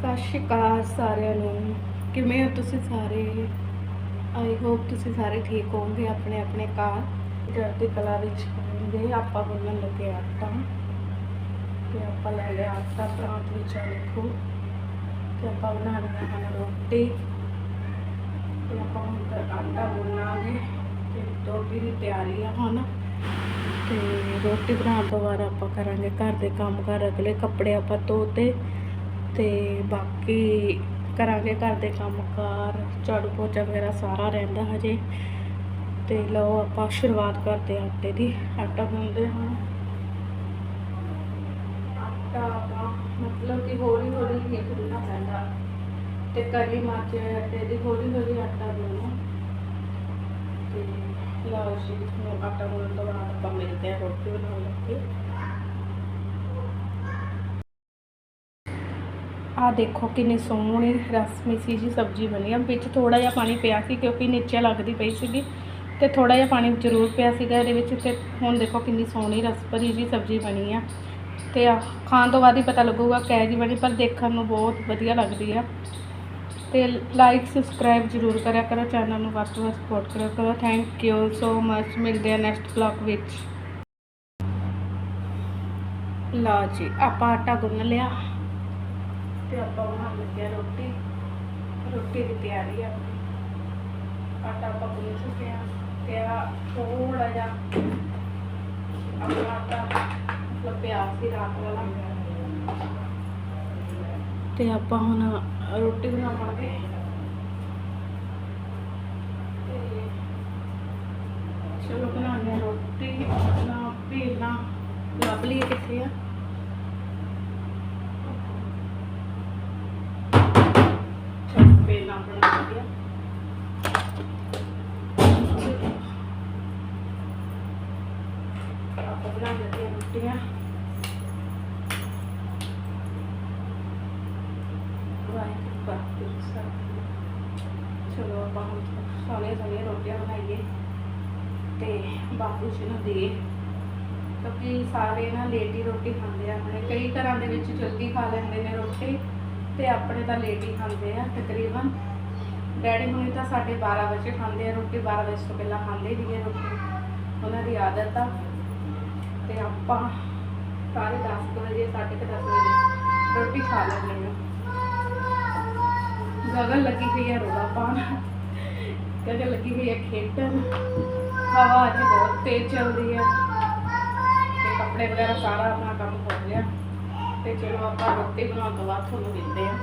ਸਤਿ ਸ਼੍ਰੀ ਅਕਾਲ ਸਾਰਿਆਂ ਨੂੰ। ਕਿਵੇਂ ਹੋ ਤੁਸੀਂ ਸਾਰੇ? ਆਈ ਹੋਪ ਤੁਸੀਂ ਸਾਰੇ ਠੀਕ ਹੋਵੋਗੇ ਆਪਣੇ ਆਪਣੇ ਘਰ। ਚੜ੍ਹਦੀ ਕਲਾ ਵਿੱਚ ਹੋਵੋਗੇ ਆਪਾਂ ਬੋਲਣ ਲੱਗੇ ਆਟਾ। ਤੇ ਆਪਾਂ ਲੈ ਲਿਆ ਆਟਾ ਪ੍ਰਾਂਤ ਵਿੱਚ ਆ ਦੇਖੋ। ਤੇ ਆਪਾਂ ਬਣਾ ਲਿਆ ਹਨ ਰੋਟੀ। ਤੇ ਆਪਾਂ ਹੁਣ ਆਟਾ ਗੁੰਨਾਂਗੇ। ਤੇ ਰੋਟੀ ਦੀ ਤਿਆਰੀ ਆ ਹੁਣ ਤੇ ਰੋਟੀ ਬਣਾਉਣ ਤੋਂ ਬਾਅਦ ਆਪਾਂ ਕਰਾਂਗੇ ਘਰ ਦੇ ਕੰਮ ਕਰ ਅਗਲੇ ਕੱਪੜੇ ਆਪਾਂ ਧੋਤੇ। ਤੇ ਬਾਕੀ ਕਰਾਂਗੇ ਘਰ ਦੇ ਕੰਮ ਕਾਰ ਝਾੜੂ ਪੋਚਾ ਵਗੈਰਾ ਸਾਰਾ ਰਹਿੰਦਾ ਹਜੇ। ਤੇ ਲਓ ਆਪਾਂ ਸ਼ੁਰੂਆਤ ਕਰਦੇ ਹਾਂ ਆਟੇ ਦੀ। ਆਟਾ ਗੁੰਨਦੇ ਹਾਂ। ਆਟਾ ਆਪਾਂ ਮਤਲਬ ਕਿ ਹੌਲੀ ਹੌਲੀ ਹੀ ਗੁੰਨਣਾ ਪੈਂਦਾ। ਤੇ ਕਰੀ ਮਾਚੇ ਆਟੇ ਦੀ ਹੌਲੀ ਹੌਲੀ ਆਟਾ ਗੁੰਨੋ। ਤੇ ਲਓ ਜੀ ਆਟਾ ਗੁੰਨਣ ਤੋਂ ਬਾਅਦ ਆਪਾਂ ਮਿਲਦੇ ਹਾਂ ਰੋਟੀ ਬਣਾਉਣ ਲੱਗੇ। ਆ ਦੇਖੋ ਕਿੰਨੀ ਸੋਹਣੀ ਰਸਮੀ ਸੀ ਜੀ, ਸਬਜ਼ੀ ਬਣੀ ਆ। ਵਿੱਚ ਥੋੜਾ ਜਿਹਾ ਪਾਣੀ ਪਿਆ ਸੀ ਕਿਉਂਕਿ ਨੀਚੇ ਲੱਗਦੀ ਪਈ ਸੀਗੀ ਤੇ ਥੋੜਾ ਜਿਹਾ ਪਾਣੀ ਜ਼ਰੂਰ ਪਿਆ ਸੀਗਾ। ਇਹਦੇ ਵਿੱਚ ਤੇ ਹੁਣ ਦੇਖੋ ਕਿੰਨੀ ਸੋਹਣੀ ਰਸ ਭਰੀ ਜੀ ਸਬਜ਼ੀ ਬਣੀ ਆ। ਤੇ ਆ ਖਾਣ ਤੋਂ ਬਾਅਦ ਹੀ ਪਤਾ ਲੱਗੂਗਾ ਕਿਹੋ ਜਿਹੀ ਬਣੀ, ਪਰ ਦੇਖਣ ਨੂੰ ਬਹੁਤ ਵਧੀਆ ਲੱਗਦੀ ਆ। ਤੇ ਲਾਈਕ ਸਬਸਕ੍ਰਾਈਬ ਜ਼ਰੂਰ ਕਰਿਆ ਕਰੋ ਚੈਨਲ ਨੂੰ ਵੱਧ ਤੋਂ ਵੱਧ ਸਪੋਰਟ ਕਰਿਆ ਕਰੋ। ਥੈਂਕ ਯੂ ਸੋ ਮਚ ਮਿਲਦੇ ਆ ਨੈਕਸਟ ਵਲੌਗ ਵਿੱਚ। ਲਓ ਜੀ, ਆਪਾਂ ਆਟਾ ਗੁੰਨ ਲਿਆ। ਤੇ ਆਪਾਂ ਬਣਾ ਲੱਗੇ ਹਾਂ ਰੋਟੀ। ਰੋਟੀ ਦੀ ਤਿਆਰੀ ਆ ਆਟਾ ਆਪਾਂ ਗੁੰਨ ਚੁੱਕੇ ਆ ਤੇ ਆ ਥੋੜਾ ਜਿਹਾ ਆਪਣਾ ਆਟਾ, ਮਤਲਬ ਪਿਆ ਸੀ ਰਾਤ ਵਾਲਾ। ਤੇ ਆਪਾਂ ਹੁਣ ਰੋਟੀ ਬਣਾਵਾਂਗੇ। ਤੇ ਚਲੋ ਬਣਾਉਂਦੇ ਹਾਂ ਰੋਟੀ। ਆਪਣਾ ਪੇਲਾ ਲੱਭ ਲਈਏ ਕਿੱਥੇ ਆ ਚਲ ਪੇਲਾ ਬਣਾ ਲਿਆ ਆਪਾਂ ਬਣਾ ਲੈਂਦੇ ਰੋਟੀਆਂ। ਚਲੋ ਆਪਾਂ ਹੁਣ ਸੋਹਣੀਆਂ ਸੋਹਣੀਆਂ ਰੋਟੀਆਂ ਬਣਾਈਏ ਤੇ ਬਾਪੂ ਜੀ ਨੂੰ ਦੇ ਕਿਉਂਕਿ ਸਾਰੇ ਨਾ ਲੇਟ ਹੀ ਰੋਟੀ ਖਾਂਦੇ ਆ ਆਪਣੇ। ਕਈ ਘਰਾਂ ਦੇ ਵਿੱਚ ਜਲਦੀ ਖਾ ਲੈਂਦੇ ਨੇ ਰੋਟੀ ਤੇ ਆਪਣੇ ਤਾਂ ਲੇਟ ਹੀ ਖਾਂਦੇ ਆ ਤਕਰੀਬਨ। ਡੈਡੀ ਹੁਣੀ ਤਾਂ ਸਾਡੇ 12 ਵਜੇ ਖਾਂਦੇ ਆ ਰੋਟੀ 12 ਵਜੇ ਤੋਂ ਪਹਿਲਾਂ ਖਾਂਦੇ ਨਹੀਂ ਹੈ ਰੋਟੀ। ਉਹਨਾਂ ਦੀ ਆਦਤ ਆ। ਤੇ ਆਪਾਂ ਸਾਰੇ 10 ਕੁ ਵਜੇ 10:30 ਵਜੇ ਰੋਟੀ ਖਾ ਲੈਂਦੇ ਆ ਗਗਨ ਲੱਗੀ ਹੋਈ ਹੈ ਰੋਲਾ ਪਾਉਣ। ਗਗਨ ਲੱਗੀ ਹੋਈ ਹੈ ਖੇਡਣ। ਹਵਾ ਅੱਜ ਬਹੁਤ ਤੇਜ਼ ਚੱਲਦੀ ਹੈ ਤੇ ਕੱਪੜੇ ਵਗੈਰਾ ਸਾਰਾ ਆਪਣਾ ਕੰਮ ਹੋ ਗਿਆ। ਤੇ ਚਲੋ ਆਪਾਂ ਰੋਟੀ ਬਣਾਉਣ ਤੋਂ ਬਾਅਦ ਤੁਹਾਨੂੰ ਮਿਲਦੇ ਹਾਂ।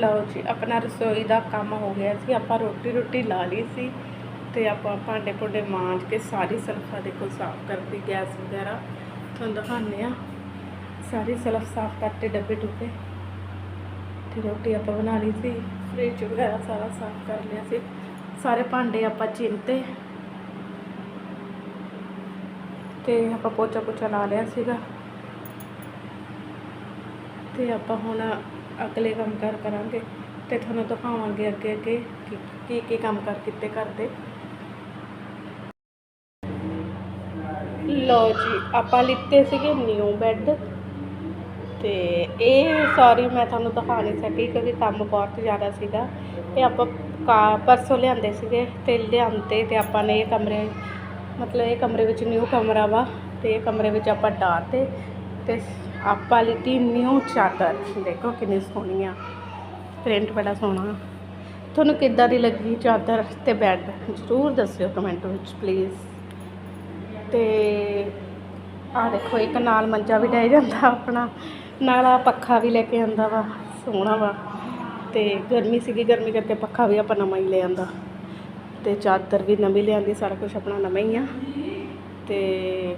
ਲਓ ਜੀ, ਆਪਣਾ ਰਸੋਈ ਦਾ ਕੰਮ ਹੋ ਗਿਆ ਸੀ। ਆਪਾਂ ਰੋਟੀ ਰੋਟੀ ਲਾ ਲਈ ਸੀ। ਤੇ ਆਪਾਂ ਭਾਂਡੇ ਭੁੰਡੇ ਮਾਂਜ ਕੇ ਸਾਰੀ ਸਲਫਾ ਦੇਖੋ ਸਾਫ਼ ਕਰਤੀ ਗੈਸ ਵਗੈਰਾ ਤੁਹਾਨੂੰ ਦਿਖਾਉਂਦੇ ਆ ਸਾਰੀ ਸਲਫ ਸਾਫ਼ ਕਰਤੇ ਡੱਬੇ ਡੁੱਬੇ। ਤੇ ਰੋਟੀ ਆਪਾਂ ਬਣਾ ਲਈ ਸੀ। ਫ੍ਰਿਜ ਵਗੈਰਾ ਸਾਰਾ ਸਾਫ਼ ਕਰ ਲਿਆ ਸੀ। ਸਾਰੇ ਭਾਂਡੇ ਆਪਾਂ ਚਿੰਤੇ। ਤੇ ਆਪਾਂ ਪੋਚਾ ਪੋਚਾ ਲਾ ਲਿਆ ਸੀਗਾ। ਤੇ ਆਪਾਂ ਹੁਣ ਅਗਲੇ ਕੰਮ ਕਰ ਕਰਾਂਗੇ। ਤੇ ਤੁਹਾਨੂੰ ਦਿਖਾਵਾਂਗੇ ਅੱਗੇ ਅੱਗੇ ਕੀ ਕੀ ਕੰਮ ਕਰ ਕੀਤੇ ਕਰਦੇ। ਲੋ ਜੀ, ਆਪਾਂ ਲਿੱਤੇ ਸੀਗੇ ਨਿਊ ਬੈੱਡ ਤੇ ਇਹ ਸੌਰੀ ਮੈਂ ਤੁਹਾਨੂੰ ਦਿਖਾ ਨਹੀਂ ਸਕੀ ਕਿਉਂਕਿ ਕੰਮ ਬਹੁਤ ਜ਼ਿਆਦਾ ਸੀਗਾ ਇਹ ਆਪਾਂ ਕਾ ਪਰਸੋਂ ਲਿਆਂਦੇ ਸੀਗੇ ਤੇ ਲਿਆਂਦੇ ਤੇ ਆਪਾਂ ਨੇ ਇਹ ਕਮਰੇ, ਮਤਲਬ ਇਹ ਕਮਰੇ ਵਿੱਚ ਨਿਊ ਕਮਰਾ ਵਾ ਤੇ ਇਹ ਕਮਰੇ ਵਿੱਚ ਆਪਾਂ ਡਾਤੇ ਤੇ ਆਪਾਂ ਲਿੱਤੀ ਨਿਊ ਚਾਦਰ। ਦੇਖੋ ਕਿੰਨੀ ਸੋਹਣੀ ਆ ਪ੍ਰਿੰਟ ਬੜਾ ਸੋਹਣਾ। ਤੁਹਾਨੂੰ ਕਿੱਦਾਂ ਦੀ ਲੱਗੀ ਚਾਦਰ ਤੇ ਬੈੱਡ ਜ਼ਰੂਰ ਦੱਸਿਓ ਕਮੈਂਟ ਵਿੱਚ ਪਲੀਜ਼ ਤੇ ਆ ਦੇਖੋ, ਇੱਕ ਨਾਲ ਮੰਜਾ ਵੀ ਲੈ ਜਾਂਦਾ ਆਪਣਾ, ਨਾਲ ਆ ਪੱਖਾ ਵੀ ਲੈ ਕੇ ਆਂਦਾ ਵਾ, ਸੋਹਣਾ ਵਾ। ਤੇ ਗਰਮੀ ਸੀਗੀ, ਗਰਮੀ ਕਰਕੇ ਪੱਖਾ ਵੀ ਆਪਾਂ ਨਵਾਂ ਹੀ ਲੈ ਆਂਦਾ। ਤੇ ਚਾਦਰ ਵੀ ਨਵੀਂ ਲਿਆਂਦੀ, ਸਾਰਾ ਕੁਝ ਆਪਣਾ ਨਵਾਂ ਹੀ ਆ। ਤੇ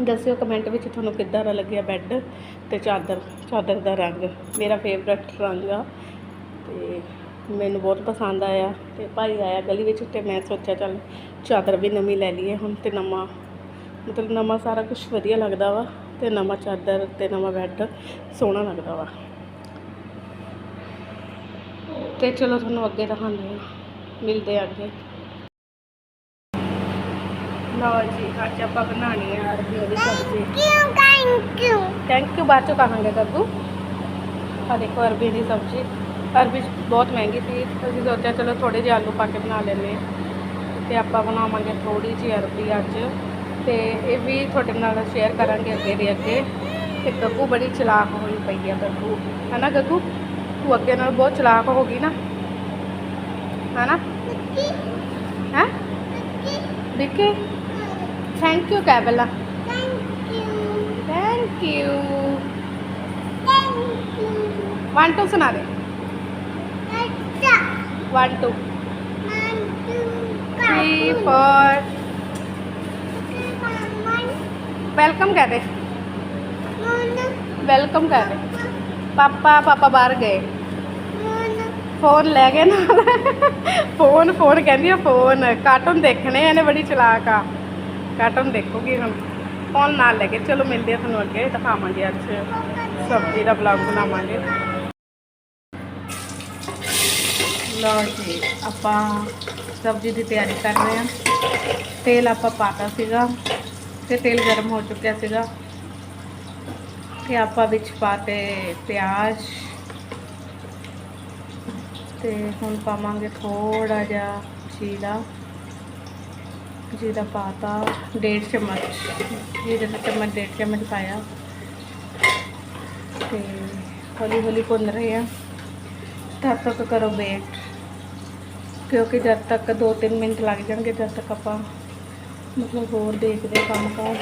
ਦੱਸਿਓ ਕਮੈਂਟ ਵਿੱਚ ਤੁਹਾਨੂੰ ਕਿੱਦਾਂ ਦਾ ਲੱਗਿਆ ਬੈੱਡ ਤੇ ਚਾਦਰ ਚਾਦਰ ਦਾ ਰੰਗ। ਮੇਰਾ ਫੇਵਰਟ ਰੰਗ ਆ। ਤੇ ਮੈਨੂੰ ਬਹੁਤ ਪਸੰਦ ਆਇਆ। ਤੇ ਭਾਈ ਆਇਆ ਗਲੀ ਵਿੱਚ ਤੇ ਮੈਂ ਸੋਚਿਆ ਚੱਲ ਚਾਦਰ ਵੀ ਨਵੀਂ ਲੈ ਲਈਏ ਹੁਣ ਤੇ ਨਵਾਂ ਮਤਲਬ ਨਵਾਂ ਸਾਰਾ ਕੁਝ ਵਧੀਆ ਲੱਗਦਾ ਵਾ ਤੇ ਨਵਾਂ ਚਾਦਰ ਤੇ ਨਵਾਂ ਬੈੱਡ ਸੋਹਣਾ ਲੱਗਦਾ ਵਾ। ਤੇ ਚਲੋ ਤੁਹਾਨੂੰ ਅੱਗੇ ਦਿਖਾਉਂਦੇ ਹਾਂ। ਮਿਲਦੇ ਹਾਂ ਅੱਗੇ। ਲਓ ਜੀ ਅੱਜ ਆਪਾਂ ਬਣਾਉਣੀ ਹੈ ਅਰਬੀ ਦੀ ਸਬਜ਼ੀ। ਥੈਂਕ ਯੂ ਥੈਂਕ ਯੂ ਬਾਅਦ ਚੋਂ ਕਹਾਂਗੇ ਗੱਗੂ। ਆ ਦੇਖੋ ਅਰਬੀ ਦੀ ਸਬਜ਼ੀ। ਅਰਬੀ ਬਹੁਤ ਮਹਿੰਗੀ ਸੀ। ਅਸੀਂ ਸੋਚਿਆ ਚਲੋ ਥੋੜੇ ਜਿਹੇ ਆਲੂ ਪਾ ਕੇ ਬਣਾ ਲੈਂਦੇ ਤੇ ਆਪਾਂ ਬਣਾਵਾਂਗੇ ਥੋੜੀ ਜਿਹੀ ਅਰਬੀ ਅੱਜ। ਤੇ ਇਹ ਵੀ ਤੁਹਾਡੇ ਨਾਲ ਸ਼ੇਅਰ ਕਰਾਂਗੇ ਅੱਗੇ ਦੇ ਅੱਗੇ। ਤੇ ਗੱਗੂ ਬੜੀ ਚਲਾਕ ਹੋਈ ਪਈ ਆ ਗੱਗੂ। ਹਨਾ ਗੱਗੂ? ਤੂੰ ਅੱਗੇ ਨਾਲ ਬਹੁਤ ਚਲਾਕ ਹੋ ਗਈ ਨਾ। ਹਨਾ? ਹੈ? ਵਿੱਕੀ? ਥੈਂਕ ਯੂ ਕਹਿ thank you thank you thank you one two ਸੁਣਾ ਦੇ। ਅੱਛਾ। 1 2 1 2 3 4 वेलकम कह रहे। वेलकम कह रहे। पापा पापा बाहर गए। फ़ोन ले गए ना। फ़ोन फ़ोन कह रही फ़ोन कार्टून देखने इन्हें बड़ी चलाक आ। कार्टून देखोगी हम। फ़ोन ना लेके चलो मिलते हैं थोड़ा अगे दिखावे अच्छ सब्ज़ी का ब्लॉग बनावे आप सब्ज़ी की तैयारी कर रहे हैं। तेल आपका ਤੇ ਤੇਲ ਗਰਮ ਹੋ ਚੁੱਕਿਆ ਸੀਗਾ ਤੇ ਆਪਾਂ ਵਿੱਚ ਪਾਤੇ ਪਿਆਜ਼ ਤੇ ਹੁਣ ਪਾਵਾਂਗੇ ਥੋੜਾ ਜਿਹਾ ਜੀਰਾ ਜੀਰਾ ਪਾਤਾ, ਡੇਢ ਚਮਚ, ਜੀਰੇ ਦਾ ਚਮਚ, ਡੇਢ ਚਮਚ ਪਾਇਆ ਤੇ ਹੌਲੀ ਹੌਲੀ ਭੁੰਨ ਰਹੇ ਆ ਤਦ ਤੱਕ ਕਰੋ ਵੇਟ, ਕਿਉਂਕਿ ਜਦ ਤੱਕ 2-3 ਮਿੰਟ ਲੱਗ ਜਾਣਗੇ, ਜਦ ਤੱਕ ਆਪਾਂ ਮਤਲਬ ਹੋਰ ਦੇਖਦੇ ਕੰਮ ਕਾਰ।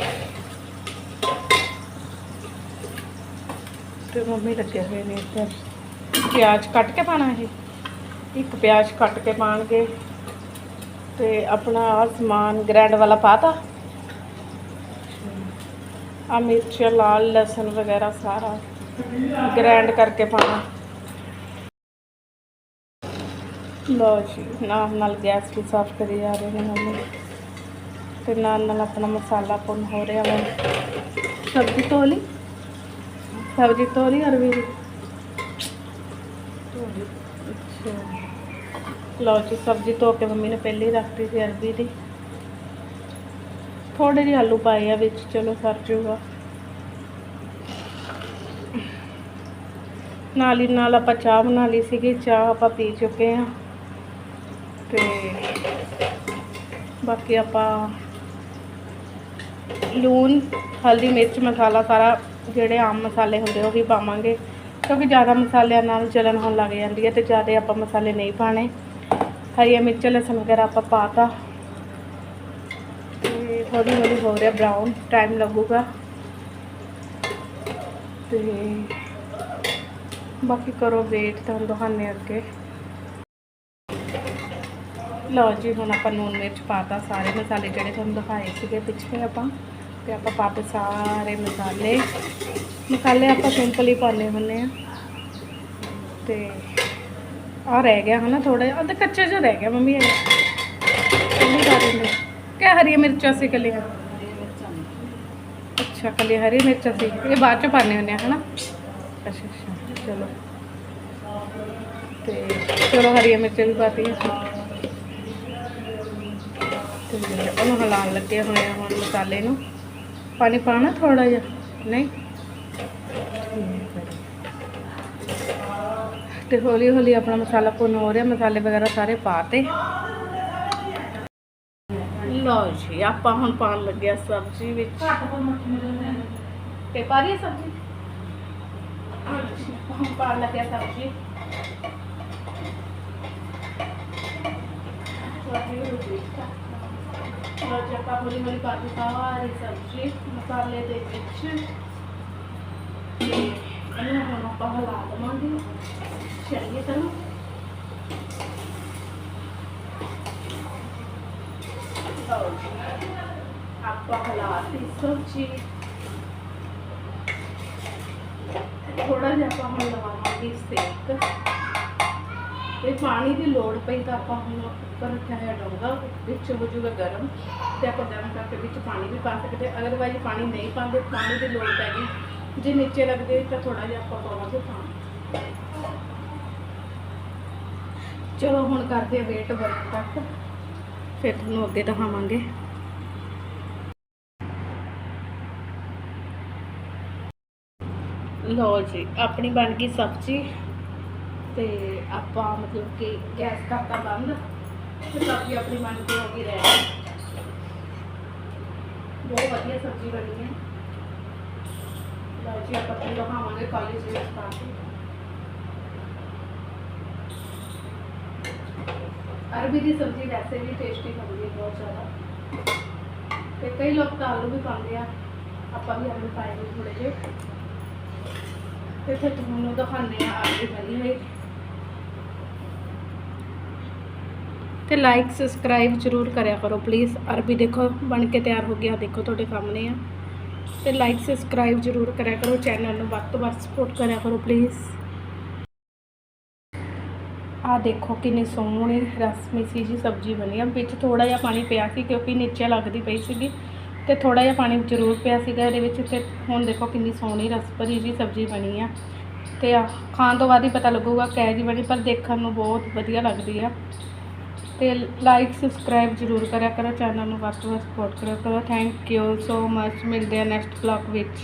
ਤੇ ਮੰਮੀ ਲੱਗੇ ਹੋਏ ਨੇ ਇੱਧਰ ਪਿਆਜ਼ ਕੱਟ ਕੇ ਪਾਣਾ ਇਹ? ਇੱਕ ਪਿਆਜ਼ ਕੱਟ ਕੇ ਪਾਣਗੇ ਤੇ ਆਪਣਾ ਆਹ ਸਮਾਨ ਗ੍ਰੈਂਡ ਵਾਲਾ ਪਾਤਾ? ਆ ਮਿਰਚ, ਲਾਲ, ਲਸਣ ਵਗੈਰਾ ਸਾਰਾ ਗ੍ਰੈਂਡ ਕਰਕੇ ਪਾਣਾ ਲਓ ਜੀ, ਨਾਲ ਨਾਲ ਗੈਸ ਵੀ ਸਾਫ਼ ਕਰੀ ਜਾ ਰਹੇ ਨੇ ਮੰਮੀ। ਤੇ ਨਾਲ ਨਾਲ ਆਪਣਾ ਮਸਾਲਾ ਪੁੰਨ ਹੋ ਰਿਹਾ ਵਾ। ਸਬਜ਼ੀ ਧੋ ਲਈ ਸਬਜ਼ੀ ਧੋ ਲਈ ਅਰਵੀ ਦੀ ਅੱਛਾ। ਲਓ ਜੀ ਸਬਜ਼ੀ ਧੋ ਕੇ ਮੰਮੀ ਨੇ ਪਹਿਲੇ ਹੀ ਰੱਖਤੀ ਸੀ ਅਰਬੀ ਦੀ। ਥੋੜੇ ਜਿਹੇ ਆਲੂ ਪਾਏ ਆ ਵਿੱਚ ਚਲੋ ਸਰ ਜੂਗਾ। ਨਾਲ ਹੀ ਨਾਲ ਆਪਾਂ ਚਾਹ ਬਣਾ ਲਈ ਸੀਗੀ ਚਾਹ ਆਪਾਂ ਪੀ ਚੁੱਕੇ ਆ। ਤੇ ਬਾਕੀ ਆਪਾਂ ਲੂਣ, ਹਲਦੀ, ਮਿਰਚ, ਮਸਾਲਾ ਸਾਰਾ ਜਿਹੜੇ ਆਮ ਮਸਾਲੇ ਹੁੰਦੇ ਉਹ ਵੀ ਪਾਵਾਂਗੇ। ਕਿਉਂਕਿ ਜ਼ਿਆਦਾ ਮਸਾਲਿਆਂ ਨਾਲ ਜਲਨ ਹੋਣ ਲੱਗ ਜਾਂਦੀ ਹੈ ਤੇ ਜ਼ਿਆਦਾ ਆਪਾਂ ਮਸਾਲੇ ਨਹੀਂ ਪਾਣੇ ਹਰੀਆਂ ਮਿਰਚ, ਲਸਣ ਵਗੈਰਾ ਆਪਾਂ ਪਾਤਾ ਤੇ। ਹੌਲੀ ਹੌਲੀ ਹੋ ਰਿਹਾ ਬਰਾਊਨ ਟਾਈਮ ਲੱਗੂਗਾ। ਤੇ ਬਾਕੀ ਕਰੋ ਵੇਟ ਤੁਹਾਨੂੰ ਦਿਖਾਉਂਦੇ ਅੱਗੇ। ਲਓ ਜੀ, ਹੁਣ ਆਪਾਂ ਨੂਨ ਮਿਰਚ ਪਾਤਾ ਸਾਰੇ ਮਸਾਲੇ ਜਿਹੜੇ ਤੁਹਾਨੂੰ ਦਿਖਾਏ ਸੀਗੇ ਪਿੱਛੇ ਆਪਾਂ। ਤੇ ਆਪਾਂ ਪਾਤੇ ਸਾਰੇ ਮਸਾਲੇ ਮਸਾਲੇ ਆਪਾਂ ਸਿੰਪਲ ਹੀ ਪਾਉਂਦੇ ਹੁੰਦੇ ਆ ਤੇ ਆ ਰਹਿ ਗਿਆ ਹਨਾ ਥੋੜਾ ਜਿਹਾ, ਅੱਧਾ ਕੱਚਾ ਜਿਹਾ ਰਹਿ ਗਿਆ ਮੰਮੀ ਇਹ। ਇਹ ਪਾ ਦਿੰਦੇ ਕਿ ਹਰੀਆਂ ਮਿਰਚਾਂ ਸੀ ਕੱਲੀਆਂ? ਅੱਛਾ ਕੱਲੀ ਹਰੀ ਮਿਰਚਾਂ ਸੀ। ਇਹ ਬਾਅਦ ਚ ਪਾਣੇ ਹੁੰਦੇ ਆ ਹਨਾ? ਅੱਛਾ ਅੱਛਾ, ਚਲੋ। ਤੇ ਚਲੋ ਹਰੀਆਂ ਮਿਰਚਾਂ ਵੀ ਪਾਤੀਆਂ ਤੇ ਉਹਨੂੰ ਹਲਾਉਣ ਲੱਗੇ ਹੋਏ ਆ ਹੁਣ ਮਸਾਲੇ ਨੂੰ। ਪਾਣੀ ਪਾਣਾ ਥੋੜਾ ਜਿਹਾ? ਨਹੀਂ? ਹੈ। ਤੇ ਹੌਲੀ ਹੌਲੀ ਆਪਣਾ ਮਸਾਲਾ ਭੁੰਨ ਹੋ ਰਿਹਾ ਮਸਾਲੇ ਵਗੈਰਾ ਸਾਰੇ ਪਾਤੇ ਲਓ ਜੀ ਆਪਾਂ ਹੁਣ ਪਾਣ ਲੱਗਿਆ ਸਬਜ਼ੀ ਵਿੱਚ। ਤੇ ਪਾ ਰਹੀ ਸਬਜ਼ੀ? ਹੁਣ ਪਾਣ ਲੱਗਿਆ ਸਬਜ਼ੀ। ਲਓ ਜੀ ਆਪਾਂ ਹੌਲੀ ਹੌਲੀ ਪਾ ਦਿੱਤੀ ਸਾਰੀ ਸਬਜ਼ੀ ਮਸਾਲੇ ਦੇ ਵਿੱਚ ਇਹਨੂੰ ਹੁਣ ਆਪਾਂ ਹਿਲਾ ਦੇਵਾਂਗੇ ਚੰਗੀ ਤਰ੍ਹਾਂ ਲਓ ਜੀ ਆਪਾਂ ਹਿਲਾਤੀ ਸਬਜ਼ੀ ਥੋੜਾ ਜਿਹਾ ਆਪਾਂ ਹੁਣ ਲਵਾਵਾਂਗੇ ਸੇਕ ਤੇ ਪਾਣੀ ਦੀ ਲੋੜ ਪਈ ਤਾਂ ਆਪਾਂ ਹੁਣ ਉੱਪਰ ਰੱਖਿਆ ਹੋਇਆ ਡੋਂਗਾ ਵਿੱਚ ਹੋ ਜਾਊਗਾ ਗਰਮ ਤੇ ਆਪਾਂ ਗਰਮ ਕਰਕੇ ਵਿੱਚ ਪਾਣੀ ਵੀ ਪਾ ਸਕਦੇ ਅਗਰਵਾਈਜ਼ ਪਾਣੀ ਨਹੀਂ ਪਾਉਂਦੇ, ਪਾਣੀ ਦੀ ਲੋੜ ਪੈ ਗਈ। ਜੇ ਨੀਚੇ ਲੱਗਦੇ ਤਾਂ ਥੋੜਾ ਜਿਹਾ ਆਪਾਂ ਪਾਵਾਂਗੇ ਪਾਣੀ ਚਲੋ ਹੁਣ ਕਰਦੇ ਆ ਵੇਟ ਬਰਨ ਤੱਕ ਫਿਰ ਤੁਹਾਨੂੰ ਅੱਗੇ ਦਿਖਾਵਾਂਗੇ। ਲਓ ਜੀ, ਆਪਣੀ ਬਣ ਗਈ ਸਬਜ਼ੀ। ਤੇ ਆਪਾਂ ਮਤਲਬ ਕਿ ਗੈਸ ਕਰਤਾ ਬੰਦ ਤੇ ਸਬਜ਼ੀ ਆਪਣੀ ਬਣ ਕੇ ਹੋ ਗਈ ਰੈਡੀ ਬਹੁਤ ਵਧੀਆ ਸਬਜ਼ੀ ਬਣੀ ਹੈ। ਲਓ ਜੀ, ਆਪਾਂ ਤੁਹਾਨੂੰ ਦਿਖਾਵਾਂਗੇ ਕਾਲੀ ਜੀ ਪਾ ਕੇ ਅਰਬੀ ਦੀ ਸਬਜ਼ੀ ਵੈਸੇ ਵੀ ਟੇਸਟੀ ਹੁੰਦੀ ਹੈ ਬਹੁਤ ਜ਼ਿਆਦਾ। ਤੇ ਕਈ ਲੋਕ ਤਾਂ ਆਲੂ ਵੀ ਪਾਉਂਦੇ ਆ। ਆਪਾਂ ਵੀ ਆਲੂ ਪਾਏ ਨੇ ਥੋੜੇ ਜਿਹੇ। ਤੇ ਫਿਰ ਤੁਹਾਨੂੰ ਦਿਖਾਉਂਦੇ ਆ ਆਲੂ ਬਣੀ ਹੋਈ ਤੇ ਲਾਈਕ ਸਬਸਕ੍ਰਾਈਬ ਜ਼ਰੂਰ ਕਰਿਆ ਕਰੋ ਪਲੀਜ਼ ਅਰਬੀ ਦੇਖੋ, ਬਣ ਕੇ ਤਿਆਰ ਹੋ ਗਿਆ ਦੇਖੋ ਤੁਹਾਡੇ ਸਾਹਮਣੇ ਆ। ਤੇ ਲਾਈਕ ਸਬਸਕ੍ਰਾਈਬ ਜ਼ਰੂਰ ਕਰਿਆ ਕਰੋ। ਚੈਨਲ ਨੂੰ ਵੱਧ ਤੋਂ ਵੱਧ ਸਪੋਰਟ ਕਰਿਆ ਕਰੋ ਪਲੀਜ਼ ਆ ਦੇਖੋ ਕਿੰਨੀ ਸੋਹਣੀ ਰਸਮੀ ਸੀ ਜੀ, ਸਬਜ਼ੀ ਬਣੀ ਆ। ਵਿੱਚ ਥੋੜਾ ਜਿਹਾ ਪਾਣੀ ਪਿਆ ਸੀ ਕਿਉਂਕਿ ਨੀਚੇ ਲੱਗਦੀ ਪਈ ਸੀਗੀ। ਤੇ ਥੋੜਾ ਜਿਹਾ ਪਾਣੀ ਜ਼ਰੂਰ ਪਿਆ ਸੀਗਾ। ਇਹਦੇ ਵਿੱਚ ਤੇ ਹੁਣ ਦੇਖੋ ਕਿੰਨੀ ਸੋਹਣੀ ਰਸ ਭਰੀ ਜੀ, ਸਬਜ਼ੀ ਬਣੀ ਆ। ਤੇ ਆ, ਖਾਣ ਤੋਂ ਬਾਅਦ ਹੀ ਪਤਾ ਲੱਗੂਗਾ ਕਿਹੋ ਜਿਹੀ ਬਣੀ, ਪਰ ਦੇਖਣ ਨੂੰ ਬਹੁਤ ਵਧੀਆ ਲੱਗਦੀ ਆ। ਤੇ ਲਾਈਕ ਸਬਸਕ੍ਰਾਈਬ ਜ਼ਰੂਰ ਕਰਿਆ ਕਰੋ ਚੈਨਲ ਨੂੰ ਵੱਧ ਤੋਂ ਵੱਧ ਸਪੋਰਟ ਕਰਿਆ ਕਰੋ। ਥੈਂਕ ਯੂ ਸੋ ਮਚ ਮਿਲਦੇ ਆ ਨੈਕਸਟ ਵਲੌਗ ਵਿੱਚ।